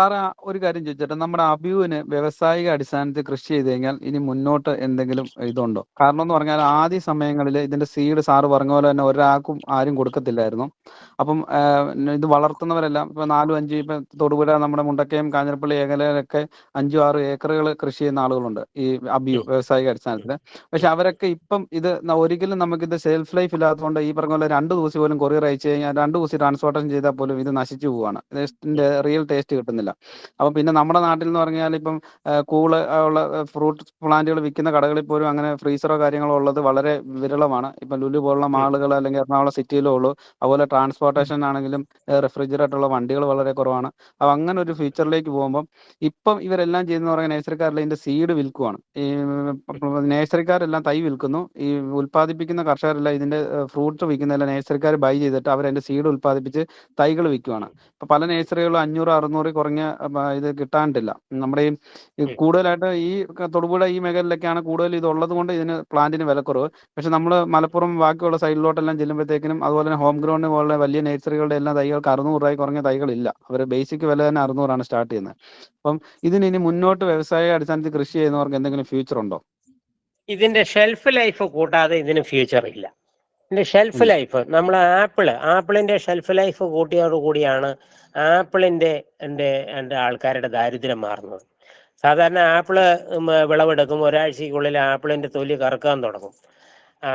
Sir ഒരു കാര്യം ചോദിച്ചോട്ടെ. നമ്മുടെ അഭിയുവിന് വ്യവസായിക അടിസ്ഥാനത്തിൽ കൃഷി ചെയ്ത് കഴിഞ്ഞാൽ ഇനി മുന്നോട്ട് എന്തെങ്കിലും ഇതുണ്ടോ? കാരണം എന്ന് പറഞ്ഞാൽ ആദ്യ സമയങ്ങളിൽ ഇതിന്റെ സീഡ് സാറ് പറഞ്ഞ പോലെ തന്നെ ഒരാൾക്കും ആരും കൊടുക്കത്തില്ലായിരുന്നു. അപ്പം ഇത് വളർത്തുന്നവരെല്ലാം ഇപ്പൊ നാലും അഞ്ചും ഇപ്പൊ തൊടുപുഴ നമ്മുടെ മുണ്ടക്കയം കാഞ്ഞിരപ്പള്ളി ഏകലയിലൊക്കെ അഞ്ചും ആറും ഏക്കറുകൾ കൃഷി ചെയ്യുന്ന ആളുകളുണ്ട് ഈ അബിയു വ്യവസായിക അടിസ്ഥാനത്തിൽ. പക്ഷെ അവരൊക്കെ ഇപ്പം ഇത് ഒരിക്കലും നമുക്ക് നമുക്കിത് സെൽഫ് ലൈഫ് ഇല്ലാത്തതുകൊണ്ട് ഈ പറഞ്ഞ പോലെ രണ്ട് ദിവസം പോലും കൊറിയർ അയച്ചു കഴിഞ്ഞാൽ രണ്ട് ദിവസം ട്രാൻസ്പോർട്ടേഷൻ ചെയ്താൽ പോലും ഇത് നശിച്ചു പോവാണ് ഇതിന്റെ റിയൽ ടേസ്റ്റ് കിട്ടുന്നില്ല. അപ്പം പിന്നെ നമ്മുടെ നാട്ടിൽ എന്ന് പറഞ്ഞാൽ ഇപ്പം കൂൾ ഉള്ള ഫ്രൂട്ട് പ്ലാന്റുകൾ വിൽക്കുന്ന കടകളിൽ പോലും അങ്ങനെ ഫ്രീസറോ കാര്യങ്ങളോ ഉള്ളത് വളരെ വിരളമാണ്. ഇപ്പം ലുലു പോലുള്ള മാളുകൾ അല്ലെങ്കിൽ എറണാകുളം സിറ്റിയിലോ ഉള്ളൂ അതുപോലെ ട്രാൻസ്പോർട്ടേഷൻ ആണെങ്കിലും റെഫ്രിജറേറ്റർ ഉള്ള വണ്ടികൾ വളരെ കുറവാണ്. അപ്പം അങ്ങനെ ഒരു ഫ്യൂച്ചറിലേക്ക് പോകുമ്പം ഇപ്പം ഇവരെല്ലാം ചെയ്യുന്ന പറഞ്ഞാൽ നേഴ്സറിക്കാരിൽ ഇതിന്റെ സീഡ് വിൽക്കുവാണ്. ഈ നേഴ്സറിക്കാരെല്ലാം തൈ വിൽക്കുന്നു. ഈ ഉൽപ്പാദിപ്പിക്കുന്ന കർഷകരെല്ലാം ഇതിന്റെ ഫ്രൂട്ട്സ് വിൽക്കുന്നില്ല നേഴ്സറിക്കാർ ബൈ ചെയ്തിട്ട് അവർ അവരതിന്റെ സീഡ് ഉൽപ്പാദിപ്പിച്ച് തൈകൾ വിൽക്കുവാണ്. ഇപ്പൊ പല നേഴ്സറികളും അഞ്ഞൂറ് അറുന്നൂറ് കുറഞ്ഞ അഹ് ഇത് കിട്ടാണ്ടില്ല. നമ്മുടെ ഈ കൂടുതലായിട്ട് ഈ തൊടുപുഴ ഈ മേഖലയിലൊക്കെയാണ് കൂടുതൽ ഇത് ഉള്ളത് കൊണ്ട് ഇതിന് പ്ലാന്റിന് വിലക്കുറവ്. പക്ഷെ നമ്മൾ മലപ്പുറം ബാക്കിയുള്ള സൈഡിലോട്ടെല്ലാം ചെല്ലുമ്പോഴത്തേക്കിനും അതുപോലെ തന്നെ ഹോം ഗ്രൗണ്ട് പോലുള്ള വലിയ നേഴ്സറികളുടെ എല്ലാ തൈകൾക്ക് അറുന്നൂറ് രൂപയ്ക്ക് കുറഞ്ഞ തൈകളില്ല. അവർ ബേസിക് വില തന്നെ അറുന്നൂറാണ് സ്റ്റാർട്ട് ചെയ്യുന്നത്. അപ്പം ഇതിന് ഇനി മുന്നോട്ട് വ്യവസായ അടിസ്ഥാനത്തിൽ കൃഷി ചെയ്യുന്നവർക്ക് എന്തെങ്കിലും ഫ്യൂച്ചർ ഉണ്ടോ? ഇതിന്റെ ഷെൽഫ് ലൈഫ് കൂട്ടാതെ ഇതിന് ഫ്യൂച്ചർ ഇല്ല ഇതിന്റെ ഷെൽഫ് ലൈഫ് നമ്മൾ ആപ്പിൾ ആപ്പിളിന്റെ ഷെൽഫ് ലൈഫ് കൂട്ടിയോട് കൂടിയാണ് ആപ്പിളിന്റെ എന്റെ എന്റെ ആൾക്കാരുടെ ദാരിദ്ര്യം മാറുന്നത്. സാധാരണ ആപ്പിൾ വിളവെടുക്കും. ഒരാഴ്ചക്കുള്ളിൽ ആപ്പിളിന്റെ തൊലി കറക്കാൻ തുടങ്ങും. ആ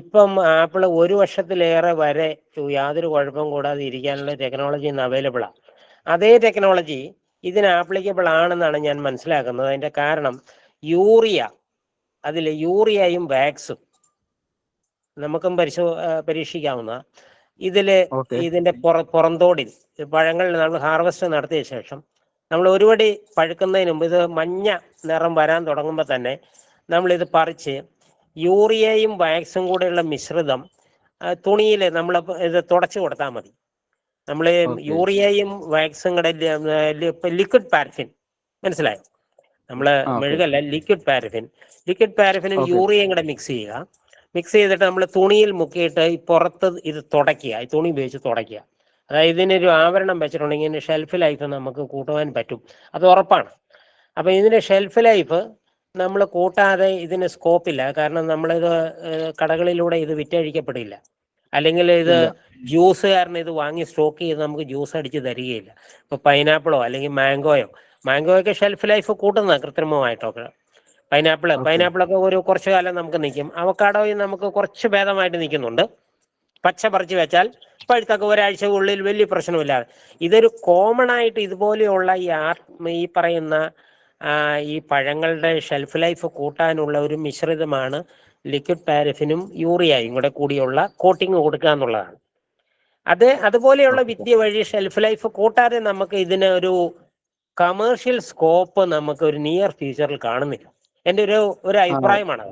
ഇപ്പം ആപ്പിൾ ഒരു വർഷത്തിലേറെ വരെ യാതൊരു കുഴപ്പം കൂടാതെ ഇരിക്കാനുള്ള ടെക്നോളജി ഇന്ന് അവൈലബിൾ ആണ് അതേ ടെക്നോളജി ഇതിന് ആപ്ലിക്കബിൾ ആണെന്നാണ് ഞാൻ മനസ്സിലാക്കുന്നത്. അതിന്റെ കാരണം യൂറിയ. അതിൽ യൂറിയയും വാക്സും. നമുക്കും പരിശോ പരീക്ഷിക്കാവുന്ന. ഇതിൽ ഇതിന്റെ പുറ പുറന്തോടിൽ പഴങ്ങൾ നമ്മൾ ഹാർവെസ്റ്റ് നടത്തിയ ശേഷം നമ്മൾ ഒരുപടി പഴുക്കുന്നതിന് മുമ്പ് ഇത് മഞ്ഞ നിറം വരാൻ തുടങ്ങുമ്പോൾ തന്നെ നമ്മൾ ഇത് പറിച്ച് യൂറിയയും വാക്സും കൂടെയുള്ള മിശ്രിതം തുണിയിൽ നമ്മൾ ഇത് തുടച്ചു കൊടുത്താൽ മതി. നമ്മൾ. യൂറിയയും വാക്സും കൂടെ ലിക്വിഡ് പാരഫിൻ. മനസ്സിലായോ? നമ്മൾ. മെഴുകല്ല ലിക്വിഡ് പാരഫിൻ. ലിക്വിഡ് പാരഫിനും യൂറിയയും കൂടെ മിക്സ് ചെയ്യുക. മിക്സ് ചെയ്തിട്ട് നമ്മൾ തുണിയിൽ മുക്കിയിട്ട് ഈ പുറത്ത് ഇത് തുടയ്ക്കുക. ഈ തുണി ഉപയോഗിച്ച് തുടയ്ക്കുക. അതായത് ഇതിനൊരു ആവരണം വെച്ചിട്ടുണ്ടെങ്കിൽ ഇതിന്റെ ഷെൽഫ് ലൈഫ് നമുക്ക് കൂട്ടുവാൻ പറ്റും. അത് ഉറപ്പാണ്. അപ്പം ഇതിന്റെ ഷെൽഫ് ലൈഫ് നമ്മൾ കൂട്ടാതെ ഇതിന് സ്കോപ്പില്ല കാരണം നമ്മളിത് കടകളിലൂടെ ഇത് വിറ്റഴിക്കപ്പെടില്ല. അല്ലെങ്കിൽ ഇത് ജ്യൂസ് ജ്യൂസുകാരന് ഇത് വാങ്ങി സ്റ്റോക്ക് ചെയ്ത് നമുക്ക് ജ്യൂസ് അടിച്ച് തരികയില്ല. ഇപ്പൊ പൈനാപ്പിളോ അല്ലെങ്കിൽ മാംഗോയോ മാംഗോയൊക്കെ ഷെൽഫ് ലൈഫ് കൂട്ടുന്ന കൃത്രിമമായിട്ടൊക്കെ. പൈനാപ്പിൾ. പൈനാപ്പിളൊക്കെ ഒരു കുറച്ചു കാലം നമുക്ക് നിൽക്കും അവക്കാടോയും നമുക്ക് കുറച്ച് ഭേദമായിട്ട് നിൽക്കുന്നുണ്ട്. പച്ച പറിച്ചു വെച്ചാൽ പഴുത്തൊക്കെ ഒരാഴ്ചക്കുള്ളിൽ വലിയ പ്രശ്നമില്ലാതെ ഇതൊരു കോമൺ ആയിട്ട് ഇതുപോലെയുള്ള ഈ ആത്മ ഈ പറയുന്ന ഈ പഴങ്ങളുടെ ഷെൽഫ് ലൈഫ് കൂട്ടാനുള്ള ഒരു മിശ്രിതമാണ് ലിക്വിഡ് പാരഫിനും യൂറിയയും കൂടെ കൂടിയുള്ള കോട്ടിങ് കൊടുക്കുക എന്നുള്ളതാണ്. അത് അതുപോലെയുള്ള വിദ്യ വഴി ഷെൽഫ് ലൈഫ് കൂട്ടാതെ നമുക്ക് ഇതിന് ഒരു കമേഴ്ഷ്യൽ സ്കോപ്പ് നമുക്ക് ഒരു നിയർ ഫ്യൂച്ചറിൽ കാണുന്നില്ല. എന്റെ ഒരു ഒരു അഭിപ്രായമാണ്